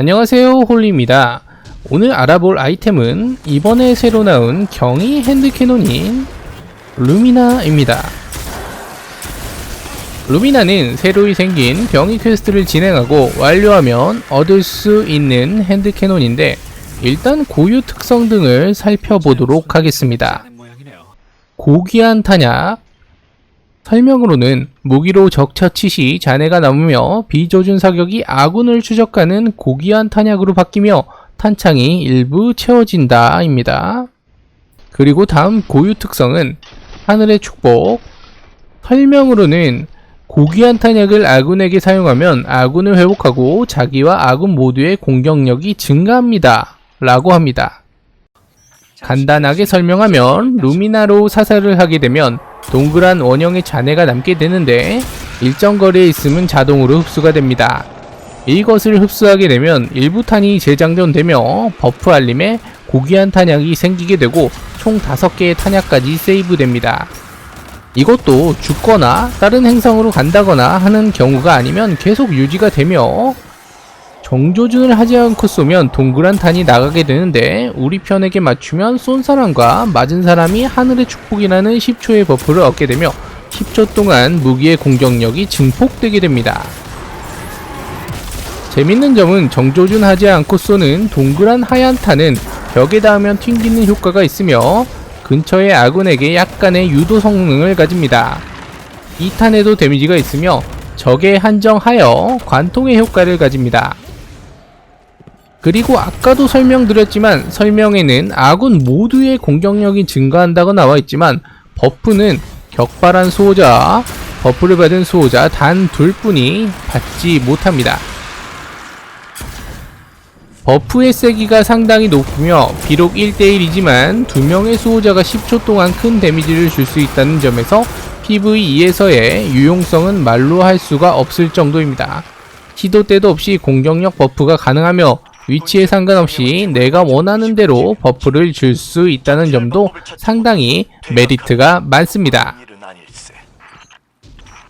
안녕하세요 홀리입니다. 오늘 알아볼 아이템은 이번에 새로 나온 경이 핸드캐논인 루미나입니다. 루미나는 새로이 생긴 병이 퀘스트를 진행하고 완료하면 얻을 수 있는 핸드캐논인데 일단 고유 특성 등을 살펴보도록 하겠습니다. 고귀한 탄약 설명으로는 무기로 적처치 시 잔해가 남으며 비조준 사격이 아군을 추적하는 고귀한 탄약으로 바뀌며 탄창이 일부 채워진다입니다. 그리고 다음 고유 특성은 하늘의 축복 설명으로는 고귀한 탄약을 아군에게 사용하면 아군을 회복하고 자기와 아군 모두의 공격력이 증가합니다. 라고 합니다. 간단하게 설명하면 루미나로 사살을 하게 되면 동그란 원형의 잔해가 남게 되는데 일정 거리에 있으면 자동으로 흡수가 됩니다. 이것을 흡수하게 되면 일부 탄이 재장전되며 버프 알림에 고귀한 탄약이 생기게 되고 총 5개의 탄약까지 세이브됩니다. 이것도 죽거나 다른 행성으로 간다거나 하는 경우가 아니면 계속 유지가 되며 정조준을 하지 않고 쏘면 동그란 탄이 나가게 되는데 우리 편에게 맞추면 쏜 사람과 맞은 사람이 하늘의 축복이라는 10초의 버프를 얻게 되며 10초 동안 무기의 공격력이 증폭되게 됩니다. 재밌는 점은 정조준 하지 않고 쏘는 동그란 하얀 탄은 벽에 닿으면 튕기는 효과가 있으며 근처의 아군에게 약간의 유도 성능을 가집니다. 이 탄에도 데미지가 있으며 적에 한정하여 관통의 효과를 가집니다. 그리고 아까도 설명드렸지만 설명에는 아군 모두의 공격력이 증가한다고 나와 있지만 버프는 격발한 수호자, 버프를 받은 수호자 단 둘뿐이 받지 못합니다. 버프의 세기가 상당히 높으며 비록 1대1이지만 두 명의 수호자가 10초 동안 큰 데미지를 줄 수 있다는 점에서 PVE에서의 유용성은 말로 할 수가 없을 정도입니다. 시도 때도 없이 공격력 버프가 가능하며 위치에 상관없이 내가 원하는 대로 버프를 줄 수 있다는 점도 상당히 메리트가 많습니다.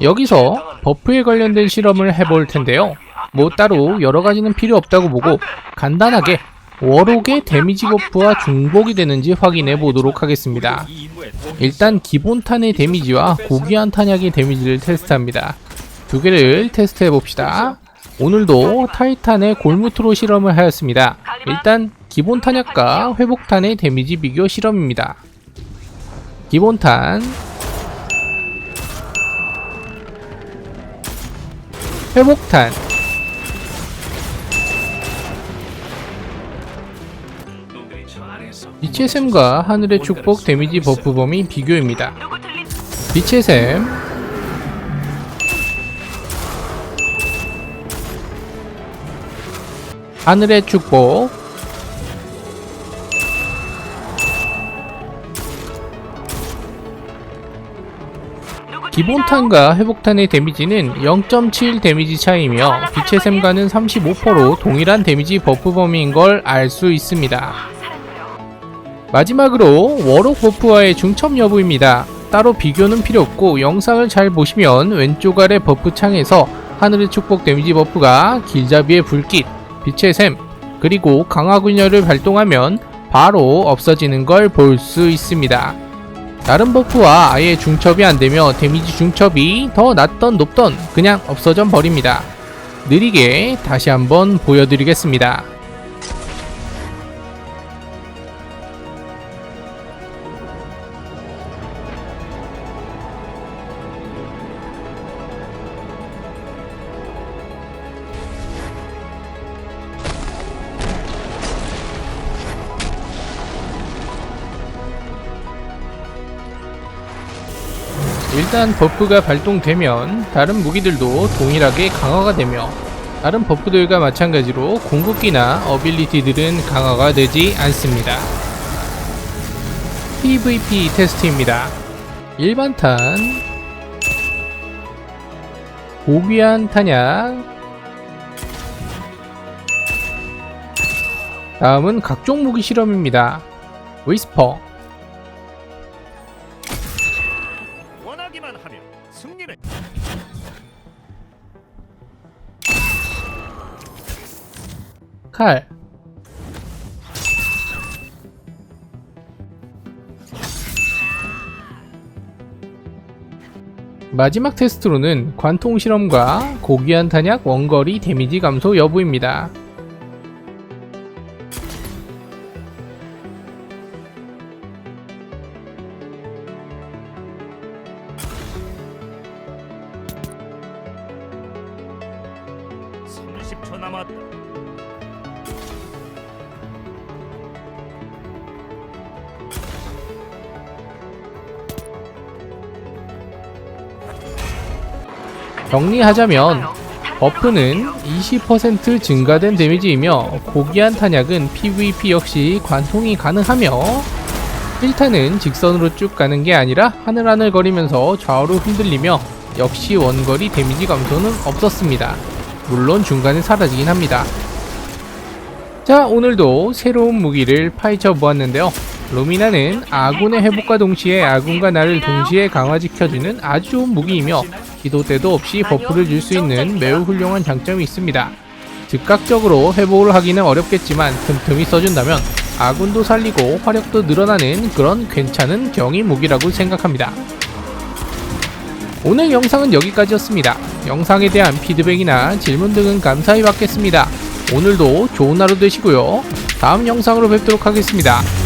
여기서 버프에 관련된 실험을 해볼 텐데요. 뭐 따로 여러 가지는 필요 없다고 보고 간단하게 워록의 데미지 버프와 중복이 되는지 확인해 보도록 하겠습니다. 일단 기본 탄의 데미지와 고귀한 탄약의 데미지를 테스트합니다. 두 개를 테스트해 봅시다. 오늘도 타이탄의 골무트로 실험을 하였습니다. 일단 기본 탄약과 회복탄의 데미지 비교 실험입니다. 기본탄 회복탄 빛의 샘과 하늘의 축복 데미지 버프 범위 비교입니다. 빛의 샘 하늘의 축복 기본탄과 회복탄의 데미지는 0.7 데미지 차이며 빛의 샘과는 35%로 동일한 데미지 버프 범위인 걸 알 수 있습니다. 마지막으로 워록 버프와의 중첩 여부입니다. 따로 비교는 필요 없고 영상을 잘 보시면 왼쪽 아래 버프 창에서 하늘의 축복 데미지 버프가 길잡이의 불빛, 빛의 샘, 그리고 강화 균열을 발동하면 바로 없어지는 걸 볼 수 있습니다. 다른 버프와 아예 중첩이 안되며 데미지 중첩이 더 낮던 높던 그냥 없어져 버립니다. 느리게 다시 한번 보여드리겠습니다. 일단 버프가 발동되면 다른 무기들도 동일하게 강화가 되며 다른 버프들과 마찬가지로 공급기나 어빌리티들은 강화가 되지 않습니다. PVP 테스트입니다. 일반탄 고귀한 탄약 다음은 각종 무기 실험입니다. 위스퍼 칼 마지막 테스트로는 관통 실험과 고귀한 탄약 원거리 데미지 감소 여부입니다. 남았다. 정리하자면 버프는 20% 증가된 데미지이며 고귀한 탄약은 PVP 역시 관통이 가능하며 1탄은 직선으로 쭉 가는 게 아니라 하늘하늘 거리면서 좌우로 흔들리며 역시 원거리 데미지 감소는 없었습니다. 물론 중간에 사라지긴 합니다. 자 오늘도 새로운 무기를 파헤쳐 보았는데요. 루미나는 아군의 회복과 동시에 아군과 나를 동시에 강화시켜주는 아주 좋은 무기이며 기도 때도 없이 버프를 줄 수 있는 매우 훌륭한 장점이 있습니다. 즉각적으로 회복을 하기는 어렵겠지만 틈틈이 써준다면 아군도 살리고 화력도 늘어나는 그런 괜찮은 경이 무기라고 생각합니다. 오늘 영상은 여기까지였습니다. 영상에 대한 피드백이나 질문 등은 감사히 받겠습니다. 오늘도 좋은 하루 되시고요. 다음 영상으로 뵙도록 하겠습니다.